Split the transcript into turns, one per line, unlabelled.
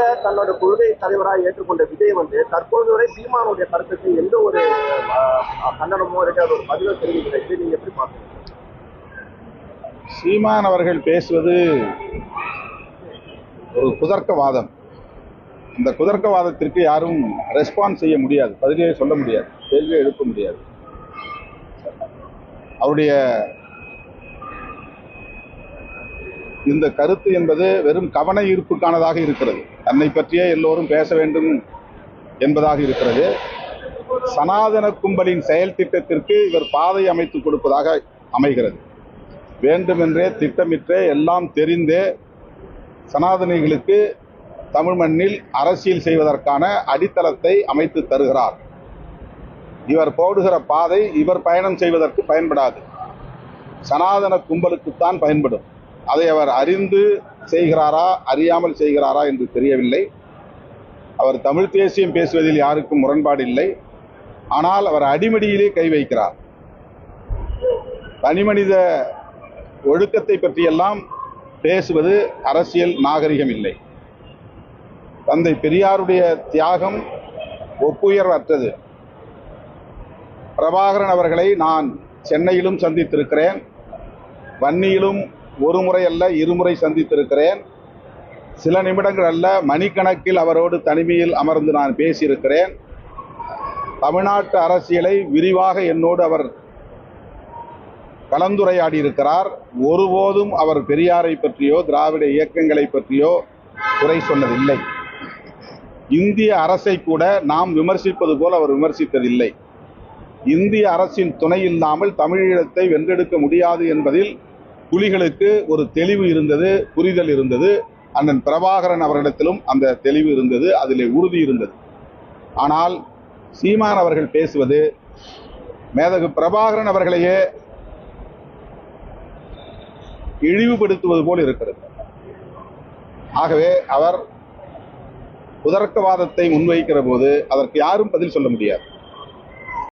பெரியார தன்னோட கொள்கை தலைவராக ஏற்றுக்கொண்ட விஜய் வந்து தற்போது வரை சீமானுடைய கருத்துக்கு எந்த ஒரு கண்டனமோ இருக்காது ஒரு பதிலோ தெரிவிக்கல இதை நீங்க எப்படி பாக்குறீங்க
சீமான் அவர்கள் பேசுவது ஒரு குதர்க்கவாதம். இந்த குதர்க்கவாதத்திற்கு யாரும் ரெஸ்பான்ஸ் செய்ய முடியாது பதிலே சொல்ல முடியாது கேள்வியை எழுப்ப முடியாது. அவருடைய இந்த கருத்து என்பது வெறும் கவன ஈர்ப்புக்கானதாக இருக்கிறது. தன்னை பற்றியே எல்லோரும் பேச வேண்டும் என்பதாக இருக்கிறது. சனாதன கும்பலின் செயல் திட்டத்திற்கு இவர் பாதை அமைத்து கொடுப்பதாக அமைகிறது. வேண்டுமென்றே திட்டமிட்டே எல்லாம் தெரிந்தே சனாதனிகளுக்கு தமிழ் மண்ணில் அரசியல் செய்வதற்கான அடித்தளத்தை அமைத்து தருகிறார். இவர் போடுகிற பாதை இவர் பயணம் செய்வதற்கு பயன்படாது. சனாதன கும்பலுக்குத்தான் பயன்படும். அதை அவர் அறிந்து செய்கிறாரா அறியாமல் செய்கிறாரா என்று தெரியவில்லை. அவர் தமிழ் தேசியம் பேசுவதில் யாருக்கும் முரண்பாடு இல்லை. ஆனால் அவர் அடிமடியிலே கை வைக்கிறார். தனிமனித ஒழுக்கத்தை பற்றியெல்லாம் பேசுவது அரசியல் நாகரிகம் இல்லை. தந்தை பெரியாருடைய தியாகம் ஒப்புயர்வற்றது. பிரபாகரன் அவர்களை நான் சென்னையிலும் சந்தித்திருக்கிறேன் வன்னியிலும் ஒரு முறை அல்ல இருமுறை சந்தித்திருக்கிறேன். சில நிமிடங்கள் அல்ல மணிக்கணக்கில் அவரோடு தனிமையில் அமர்ந்து நான் பேசியிருக்கிறேன். தமிழ்நாட்டு அரசியலை விரிவாக என்னோடு அவர் கலந்துரையாடி இருக்கிறார் ஒருபோதும் அவர் பெரியாரை பற்றியோ திராவிட இயக்கங்களை பற்றியோ குறை சொன்னதில்லை. இந்திய அரசை கூட நாம் விமர்சிப்பது போல் அவர் விமர்சித்ததில்லை. இந்திய அரசின் துணை இல்லாமல் தமிழீழத்தை வென்றெடுக்க முடியாது என்பதில் புலிகளுக்கு ஒரு தெளிவு இருந்தது புரிதல் இருந்தது. அண்ணன் பிரபாகரன் அவர்களிடத்திலும் அந்த தெளிவு இருந்தது அதிலே உறுதி இருந்தது. ஆனால் சீமான் அவர்கள் பேசுவது மேதகு பிரபாகரன் அவர்களையே இழிவுபடுத்துவது போல் இருக்கிறது. ஆகவே அவர் உதர்க்கவாதத்தை முன்வைக்கிற போது அதற்கு யாரும் பதில் சொல்ல முடியாது.